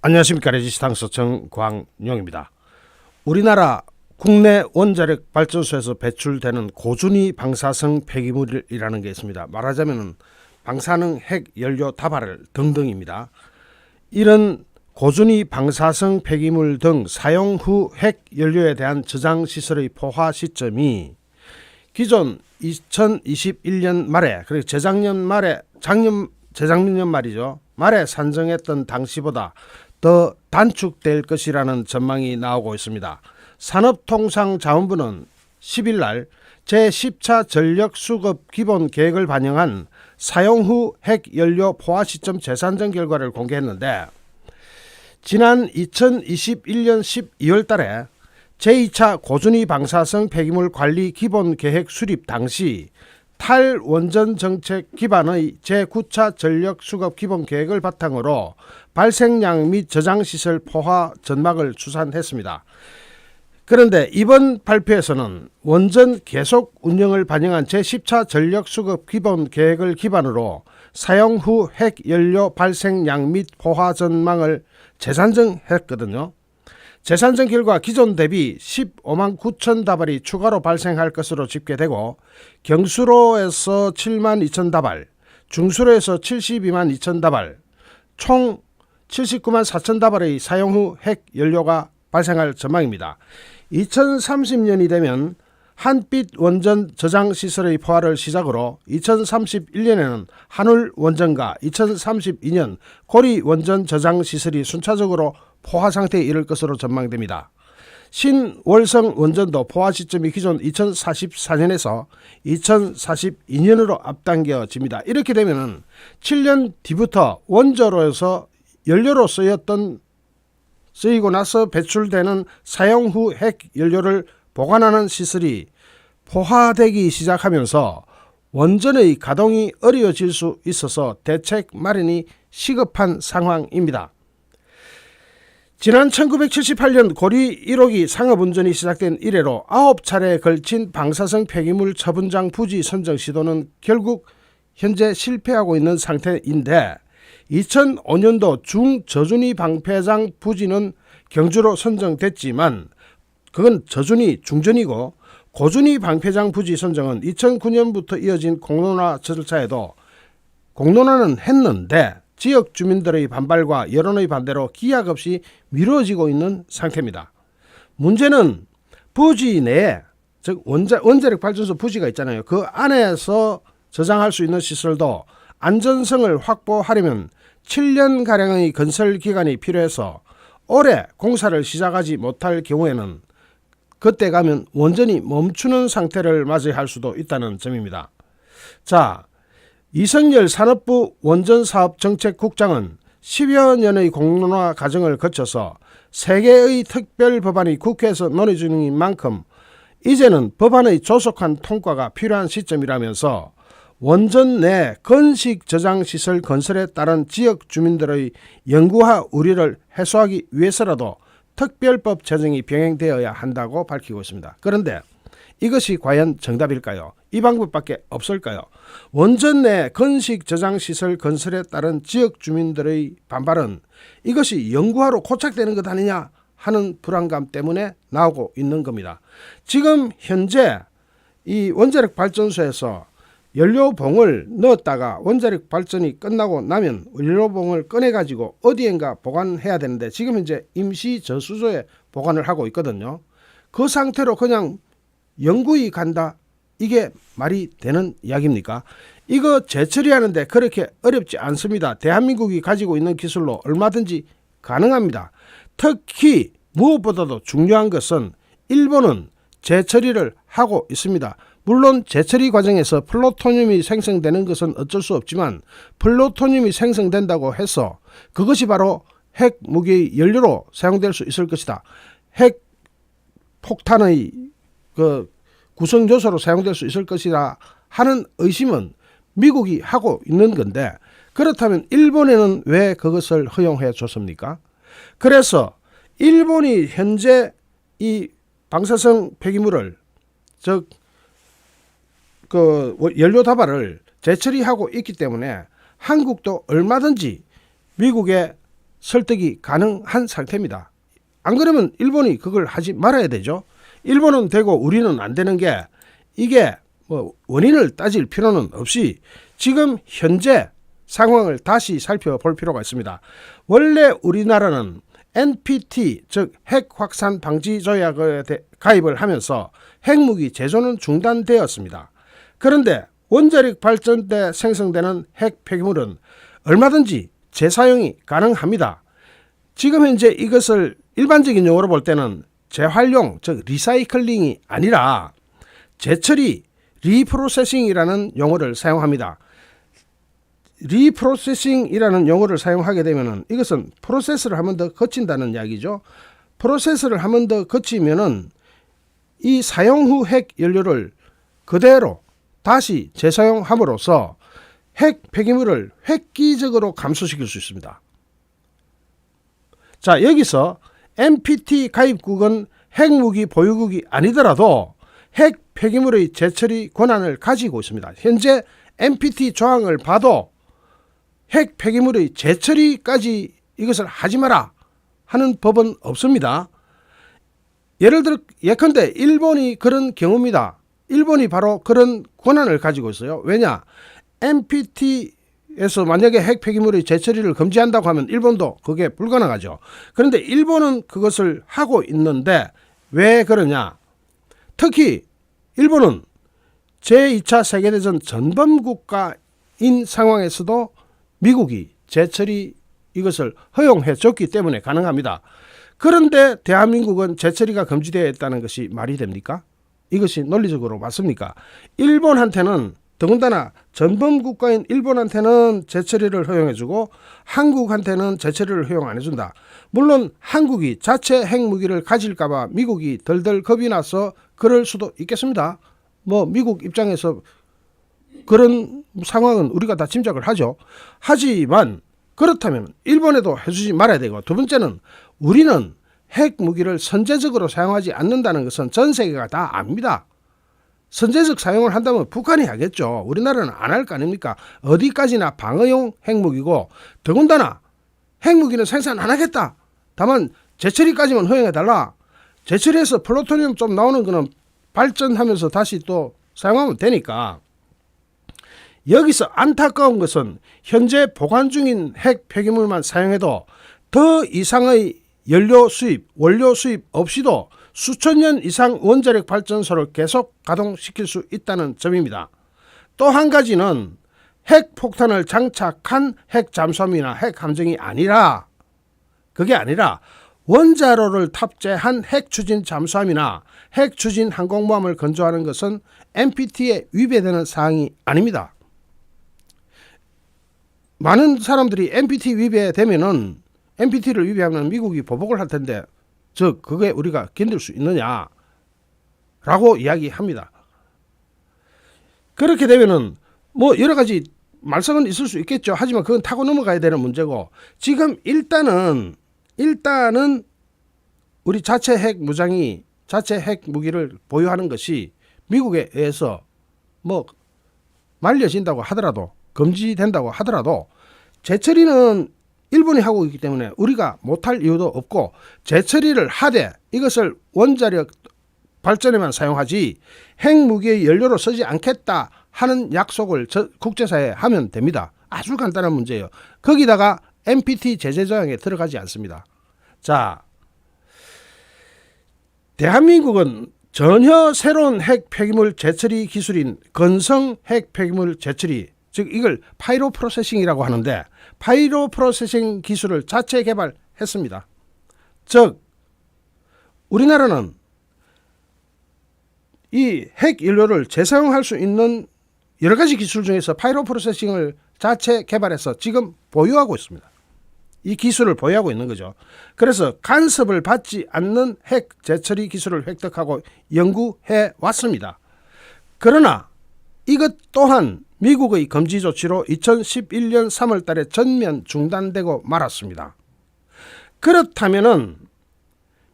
안녕하십니까 레지스탕스 정광용입니다. 우리나라 국내 원자력 발전소에서 배출되는 고준위 방사성 폐기물이라는 게 있습니다. 말하자면 방사능 핵 연료 다발 등등입니다. 이런 고준위 방사성 폐기물 등 사용 후 핵 연료에 대한 저장 시설의 포화 시점이 기존 2021년 말에 그리고 재작년 말에 작년 재작년 말이죠 말에 산정했던 당시보다 더 단축될 것이라는 전망이 나오고 있습니다. 산업통상자원부는 10일 날 제10차 전력 수급 기본 계획을 반영한 사용 후 핵 연료 포화 시점 재산정 결과를 공개했는데 지난 2021년 12월 달에 제2차 고준위 방사성 폐기물 관리 기본 계획 수립 당시 탈원전 정책 기반의 제9차 전력 수급 기본 계획을 바탕으로 발생량 및 저장 시설 포화 전망을 추산했습니다. 그런데 이번 발표에서는 원전 계속 운영을 반영한 제10차 전력 수급 기본 계획을 기반으로 사용 후 핵 연료 발생량 및 포화 전망을 재산정했거든요. 재산정 결과 기존 대비 15만 9천 다발이 추가로 발생할 것으로 집계되고 경수로에서 7만 2천 다발, 중수로에서 72만 2천 다발, 총 79만 4천 다발의 사용 후 핵 연료가 발생할 전망입니다. 2030년이 되면 한빛 원전 저장 시설의 포화를 시작으로 2031년에는 한울 원전과 2032년 고리 원전 저장 시설이 순차적으로 포화 상태에 이를 것으로 전망됩니다. 신월성 원전도 포화 시점이 기존 2044년에서 2042년으로 앞당겨집니다. 이렇게 되면은 7년 뒤부터 원자로에서 연료로 쓰였던 쓰이고 나서 배출되는 사용 후 핵 연료를 보관하는 시설이 포화되기 시작하면서 원전의 가동이 어려워질 수 있어서 대책 마련이 시급한 상황입니다. 지난 1978년 고리 1호기 상업운전이 시작된 이래로 9차례에 걸친 방사성 폐기물 처분장 부지 선정 시도는 결국 현재 실패하고 있는 상태인데 2005년도 중저준위 방패장 부지는 경주로 선정됐지만 그건 저준위 중전이고 고준위 방패장 부지 선정은 2009년부터 이어진 공론화 절차에도 공론화는 했는데 지역 주민들의 반발과 여론의 반대로 기약 없이 미뤄지고 있는 상태입니다. 문제는 부지 내에 즉 원자, 원자력 발전소 부지가 있잖아요. 그 안에서 저장할 수 있는 시설도 안전성을 확보하려면 7년 가량의 건설 기간이 필요해서 올해 공사를 시작하지 못할 경우에는 그때 가면 원전이 멈추는 상태를 맞이할 할 수도 있다는 점입니다. 자, 이성열 산업부 원전사업정책국장은 10여 년의 공론화 과정을 거쳐서 세 개의 특별 법안이 국회에서 논의 중인 만큼 이제는 법안의 조속한 통과가 필요한 시점이라면서 원전 내 건식 저장 시설 건설에 따른 지역 주민들의 연구와 우려를 해소하기 위해서라도 특별법 제정이 병행되어야 한다고 밝히고 있습니다. 그런데 이것이 과연 정답일까요? 이 방법밖에 없을까요? 원전 내 건식 저장 시설 건설에 따른 지역 주민들의 반발은 이것이 연구하러 고착되는 것 아니냐 하는 불안감 때문에 나오고 있는 겁니다. 지금 현재 이 원자력 발전소에서 연료봉을 넣었다가 원자력 발전이 끝나고 나면 연료봉을 꺼내 가지고 어디엔가 보관해야 되는데 지금 현재 임시 저수조에 보관을 하고 있거든요. 그 상태로 그냥 영구히 간다. 이게 말이 되는 이야기입니까? 이거 재처리하는데 그렇게 어렵지 않습니다. 대한민국이 가지고 있는 기술로 얼마든지 가능합니다. 특히 무엇보다도 중요한 것은 일본은 재처리를 하고 있습니다. 물론 재처리 과정에서 플루토늄이 생성되는 것은 어쩔 수 없지만 플루토늄이 생성된다고 해서 그것이 바로 핵 무기의 연료로 사용될 수 있을 것이다. 핵 폭탄의 그 구성 요소로 사용될 수 있을 것이다 하는 의심은 미국이 하고 있는 건데 그렇다면 일본에는 왜 그것을 허용해 줬습니까? 그래서 일본이 현재 이 방사성 폐기물을 즉 그 연료 다발을 재처리하고 있기 때문에 한국도 얼마든지 미국의 설득이 가능한 상태입니다. 안 그러면 일본이 그걸 하지 말아야 되죠. 일본은 되고 우리는 안 되는 게 이게 뭐 원인을 따질 필요는 없이 지금 현재 상황을 다시 살펴볼 필요가 있습니다. 원래 우리나라는 NPT 즉 핵 확산 방지 조약에 대- 가입을 하면서 핵무기 제조는 중단되었습니다. 그런데 원자력 발전대 생성되는 핵 폐기물은 얼마든지 재사용이 가능합니다. 지금 현재 이것을 일반적인 용어로 볼 때는 재활용 즉 리사이클링이 아니라 재처리 리프로세싱이라는 용어를 사용합니다. 리프로세싱이라는 용어를 사용하게 되면은 이것은 프로세스를 한번더 거친다는 이야기죠. 프로세스를 한번더 거치면은 이 사용 후 핵 연료를 그대로 다시 재사용함으로써 핵 폐기물을 획기적으로 감소시킬 수 있습니다. 자, 여기서 NPT 가입국은 핵무기 보유국이 아니더라도 핵 폐기물의 재처리 권한을 가지고 있습니다. 현재 NPT 조항을 봐도 핵 폐기물의 재처리까지 이것을 하지 마라 하는 법은 없습니다. 예를 들어 예컨대 일본이 그런 경우입니다. 일본이 바로 그런 권한을 가지고 있어요. 왜냐? NPT에서 만약에 핵 폐기물의 재처리를 금지한다고 하면 일본도 그게 불가능하죠. 그런데 일본은 그것을 하고 있는데 왜 그러냐? 특히 일본은 제2차 세계대전 전범 국가인 상황에서도 미국이 재처리 이것을 허용해 줬기 때문에 가능합니다. 그런데 대한민국은 재처리가 금지되어 있다는 것이 말이 됩니까? 이것이 논리적으로 맞습니까? 일본한테는 더군다나 전범 국가인 일본한테는 재처리를 허용해주고 한국한테는 재처리를 허용 안 해준다. 물론 한국이 자체 핵무기를 가질까봐 미국이 덜덜 겁이 나서 그럴 수도 있겠습니다. 뭐 미국 입장에서 그런 상황은 우리가 다 짐작을 하죠. 하지만 그렇다면 일본에도 해주지 말아야 되고 두 번째는 우리는 핵 무기를 선제적으로 사용하지 않는다는 것은 전 세계가 다 압니다. 선제적 사용을 한다면 북한이 하겠죠. 우리나라는 안 할 거 아닙니까? 어디까지나 방어용 핵무기고 더군다나 핵무기는 생산 안 하겠다. 다만 재처리까지만 허용해 달라. 재처리해서 플루토늄 좀 나오는 거는 발전하면서 다시 또 사용하면 되니까 여기서 안타까운 것은 현재 보관 중인 핵 폐기물만 사용해도 더 이상의 연료 수입, 원료 수입 없이도 수천 년 이상 원자력 발전소를 계속 가동시킬 수 있다는 점입니다. 또 한 가지는 핵 폭탄을 장착한 핵 잠수함이나 핵 함정이 아니라 그게 아니라 원자로를 탑재한 핵 추진 잠수함이나 핵 추진 항공모함을 건조하는 것은 NPT에 위배되는 사항이 아닙니다. 많은 사람들이 NPT 위배되면은 NPT를 위배하면 미국이 보복을 할 텐데 즉 그게 우리가 견딜 수 있느냐라고 이야기합니다. 그렇게 되면은 뭐 여러 가지 말썽은 있을 수 있겠죠. 하지만 그건 타고 넘어가야 되는 문제고 지금 일단은 일단은 우리 자체 핵 무장이 자체 핵 무기를 보유하는 것이 미국에 의해서 뭐 말려진다고 하더라도 금지된다고 하더라도 재처리는 일본이 하고 있기 때문에 우리가 못할 이유도 없고 재처리를 하되 이것을 원자력 발전에만 사용하지 핵무기의 연료로 쓰지 않겠다 하는 약속을 저- 국제사회에 하면 됩니다. 아주 간단한 문제예요. 거기다가 NPT 제재 조항에 들어가지 않습니다. 자, 대한민국은 전혀 새로운 핵 폐기물 재처리 기술인 건성 핵 폐기물 재처리 즉 이걸 파이로 프로세싱이라고 하는데 파이로 프로세싱 기술을 자체 개발했습니다. 즉 우리나라는 이 핵 연료를 재사용할 수 있는 여러 가지 기술 중에서 파이로 프로세싱을 자체 개발해서 지금 보유하고 있습니다. 이 기술을 보유하고 있는 거죠. 그래서 간섭을 받지 않는 핵 재처리 기술을 획득하고 연구해 왔습니다. 그러나 이것 또한 미국의 금지 조치로 2011년 3월 달에 전면 중단되고 말았습니다. 그렇다면은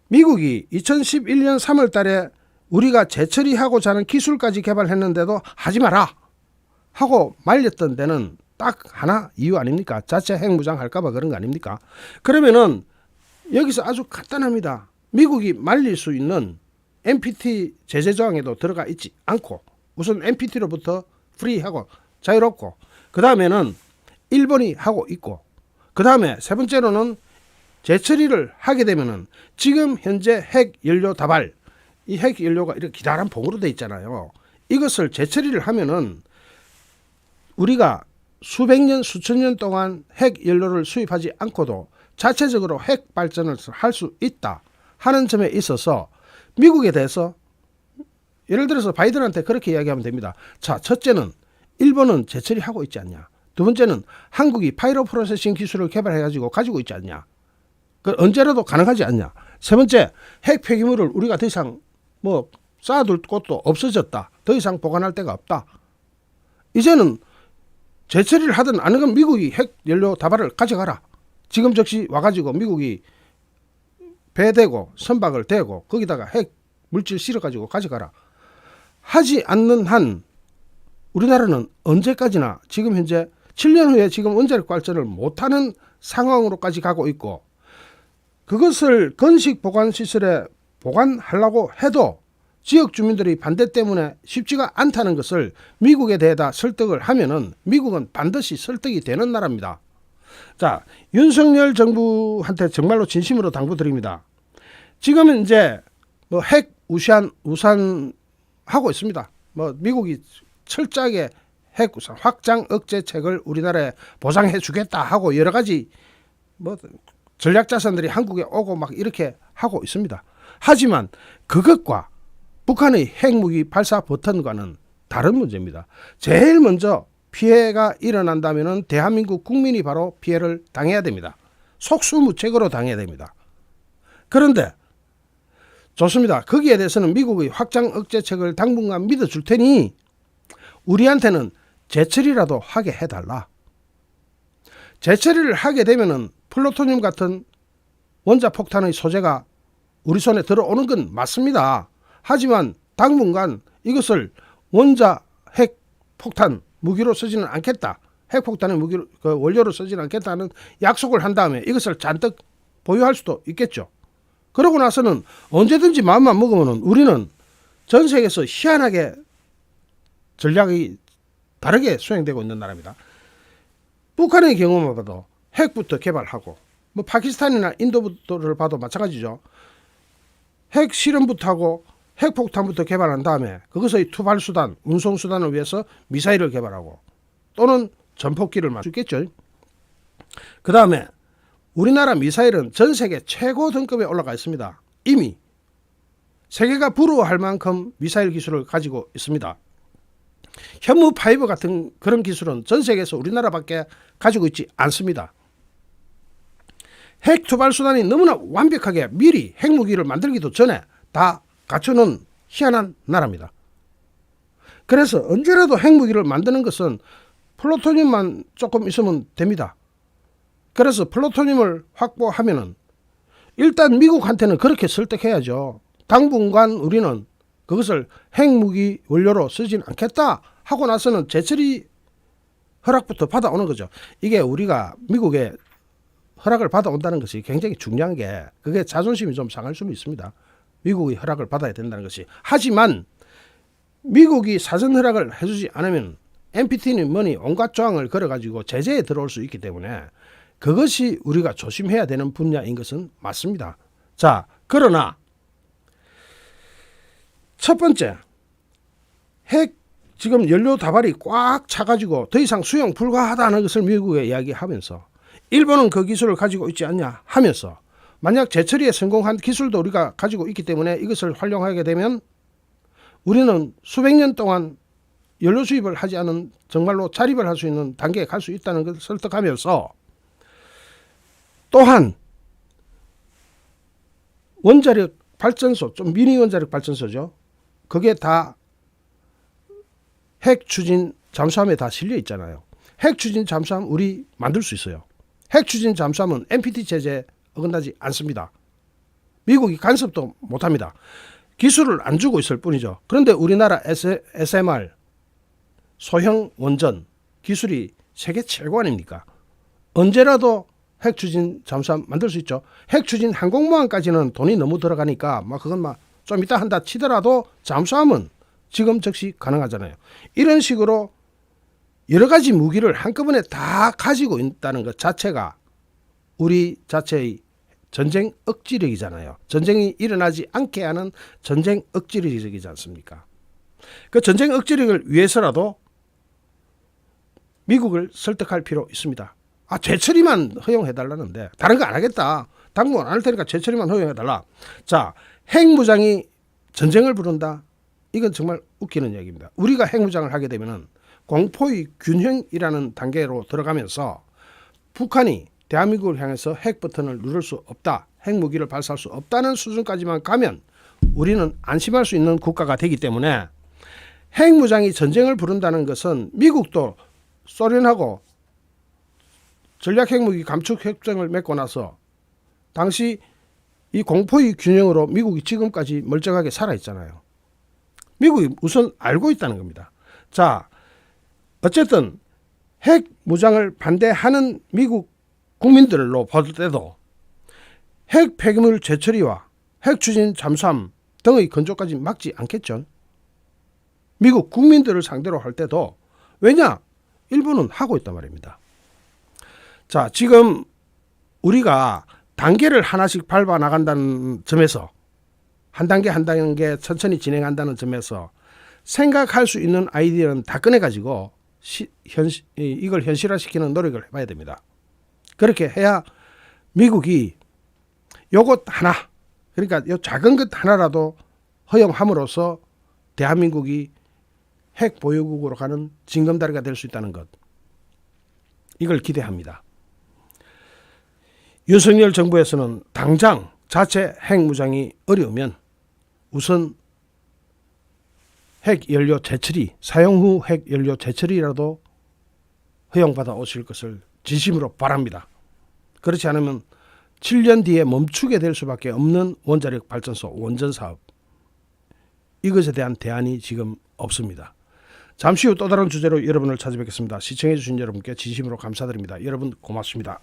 미국이 2011년 3월 달에 우리가 재처리하고자 하는 기술까지 개발했는데도 하지 마라 하고 말렸던 데는 딱 하나 이유 아닙니까? 자체 핵무장 할까봐 그런 거 아닙니까? 그러면은 여기서 아주 간단합니다. 미국이 말릴 수 있는 NPT 제재 조항에도 들어가 있지 않고 우선 NPT로부터 프리하고 자유롭고 그 다음에는 일본이 하고 있고 그 다음에 세 번째로는 재처리를 하게 되면은 지금 현재 핵 연료 다발 이 핵 연료가 이렇게 기다란 봉으로 돼 있잖아요. 이것을 재처리를 하면은 우리가 수백 년 수천 년 동안 핵 연료를 수입하지 않고도 자체적으로 핵 발전을 할 수 있다 하는 점에 있어서 미국에 대해서 예를 들어서 바이든한테 그렇게 이야기하면 됩니다. 자, 첫째는 일본은 재처리하고 있지 않냐. 두 번째는 한국이 파이로 프로세싱 기술을 개발해 가지고 가지고 있지 않냐. 그 언제라도 가능하지 않냐. 세 번째, 핵 폐기물을 우리가 더 이상 뭐 쌓아둘 곳도 없어졌다. 더 이상 보관할 데가 없다. 이제는 재처리를 하든 안 하든 미국이 핵 연료 다발을 가져가라. 지금 즉시 와가지고 미국이 배 대고 선박을 대고 거기다가 핵 물질 실어가지고 가져가라. 하지 않는 한 우리나라는 언제까지나 지금 현재 7년 후에 지금 원자력 발전을 못하는 상황으로까지 가고 있고 그것을 건식 보관 시설에 보관하려고 해도 지역 주민들이 반대 때문에 쉽지가 않다는 것을 미국에 대해다 설득을 하면은 미국은 반드시 설득이 되는 나라입니다. 자, 윤석열 정부한테 정말로 진심으로 당부드립니다. 지금은 이제 뭐 핵 우산 우산 하고 있습니다. 뭐 미국이 철저하게 핵 확장 억제책을 우리나라에 보장해 주겠다 하고 여러 가지 뭐 전략 자산들이 한국에 오고 막 이렇게 하고 있습니다. 하지만 그것과 북한의 핵무기 발사 버튼과는 다른 문제입니다. 제일 먼저 피해가 일어난다면은 대한민국 국민이 바로 피해를 당해야 됩니다. 속수무책으로 당해야 됩니다. 그런데 좋습니다. 거기에 대해서는 미국의 확장 억제책을 당분간 믿어줄 테니 우리한테는 재처리라도 하게 해달라. 재처리를 하게 되면은 플루토늄 같은 원자 폭탄의 소재가 우리 손에 들어오는 건 맞습니다. 하지만 당분간 이것을 원자 핵 폭탄 무기로 쓰지는 않겠다. 핵폭탄의 무기로 그 원료로 쓰지는 않겠다는 약속을 한 다음에 이것을 잔뜩 보유할 수도 있겠죠. 그러고 나서는 언제든지 마음만 먹으면 우리는 전 세계에서 희한하게 전략이 다르게 수행되고 있는 나라입니다. 북한의 경우만 봐도 핵부터 개발하고 뭐 파키스탄이나 인도를 봐도 마찬가지죠. 핵 실험부터 하고 핵폭탄부터 개발한 다음에 그것의 투발 수단, 운송 수단을 위해서 미사일을 개발하고 또는 전폭기를 만들 수 있겠죠. 그 다음에 우리나라 미사일은 전 세계 최고 등급에 올라가 있습니다. 이미 세계가 부러워할 만큼 미사일 기술을 가지고 있습니다. 현무 파이브 같은 그런 기술은 전 세계에서 우리나라밖에 가지고 있지 않습니다. 핵 투발 수단이 너무나 완벽하게 미리 핵무기를 만들기도 전에 다 갖추는 희한한 나라입니다. 그래서 언제라도 핵무기를 만드는 것은 플루토늄만 조금 있으면 됩니다. 그래서 플루토늄을 확보하면은 일단 미국한테는 그렇게 설득해야죠. 당분간 우리는 그것을 핵무기 원료로 쓰진 않겠다 하고 나서는 재처리 허락부터 받아오는 거죠. 이게 우리가 미국에 허락을 받아온다는 것이 굉장히 중요한 게 그게 자존심이 좀 상할 수는 있습니다. 미국의 허락을 받아야 된다는 것이. 하지만 미국이 사전 허락을 해주지 않으면 NPT는 뭐니 온갖 조항을 걸어가지고 제재에 들어올 수 있기 때문에 그것이 우리가 조심해야 되는 분야인 것은 맞습니다. 자, 그러나 첫 번째 핵 지금 연료 다발이 꽉 차가지고 더 이상 수용 불가하다는 것을 미국에 이야기하면서 일본은 그 기술을 가지고 있지 않냐 하면서 만약 재처리에 성공한 기술도 우리가 가지고 있기 때문에 이것을 활용하게 되면 우리는 수백 년 동안 연료 수입을 하지 않은 정말로 자립을 할 수 있는 단계에 갈 수 있다는 것을 설득하면서 또한 원자력 발전소 좀 미니 원자력 발전소죠. 그게 다 핵 추진 잠수함에 다 실려 있잖아요. 핵 추진 잠수함 우리 만들 수 있어요. 핵 추진 잠수함은 NPT 제재 어긋나지 않습니다. 미국이 간섭도 못 합니다. 기술을 안 주고 있을 뿐이죠. 그런데 우리나라 SMR 소형 원전 기술이 세계 최고 아닙니까? 언제라도 핵 추진 잠수함 만들 수 있죠. 핵 추진 항공모함까지는 돈이 너무 들어가니까 막 그건 막 좀 이따 한다 치더라도 잠수함은 지금 즉시 가능하잖아요. 이런 식으로 여러 가지 무기를 한꺼번에 다 가지고 있다는 것 자체가 우리 자체의 전쟁 억지력이잖아요. 전쟁이 일어나지 않게 하는 전쟁 억지력이지 않습니까? 그 전쟁 억지력을 위해서라도 미국을 설득할 필요 있습니다. 아, 재처리만 허용해달라는데 다른 거 안 하겠다. 당분 안할 테니까 재처리만 허용해달라. 자, 핵무장이 전쟁을 부른다. 이건 정말 웃기는 얘기입니다. 우리가 핵무장을 하게 되면은 공포의 균형이라는 단계로 들어가면서 북한이 대한민국을 향해서 핵 버튼을 누를 수 없다. 핵무기를 발사할 수 없다는 수준까지만 가면 우리는 안심할 수 있는 국가가 되기 때문에 핵무장이 전쟁을 부른다는 것은 미국도 소련하고 전략 핵무기 감축 협정을 맺고 나서 당시 이 공포의 균형으로 미국이 지금까지 멀쩡하게 살아 있잖아요. 미국이 우선 알고 있다는 겁니다. 자, 어쨌든 핵 무장을 반대하는 미국 국민들로 볼 때도 핵 폐기물 재처리와 핵 추진 잠수함 등의 건조까지 막지 않겠죠. 미국 국민들을 상대로 할 때도 왜냐? 일본은 하고 있단 말입니다. 자, 지금 우리가 단계를 하나씩 밟아 나간다는 점에서 한 단계 한 단계 천천히 진행한다는 점에서 생각할 수 있는 아이디어는 다 꺼내 가지고 현 이걸 현실화시키는 노력을 해봐야 됩니다. 그렇게 해야 미국이 요것 하나 그러니까 요 작은 것 하나라도 허용함으로써 대한민국이 핵 보유국으로 가는 징검다리가 될 수 있다는 것 이걸 기대합니다. 윤석열 정부에서는 당장 자체 핵무장이 어려우면 우선 핵 연료 재처리 사용 후 핵 연료 재처리라도 허용받아 오실 것을 진심으로 바랍니다. 그렇지 않으면 7년 뒤에 멈추게 될 수밖에 없는 원자력 발전소 원전 사업 이것에 대한 대안이 지금 없습니다. 잠시 후 또 다른 주제로 여러분을 찾아뵙겠습니다. 시청해 주신 여러분께 진심으로 감사드립니다. 여러분 고맙습니다.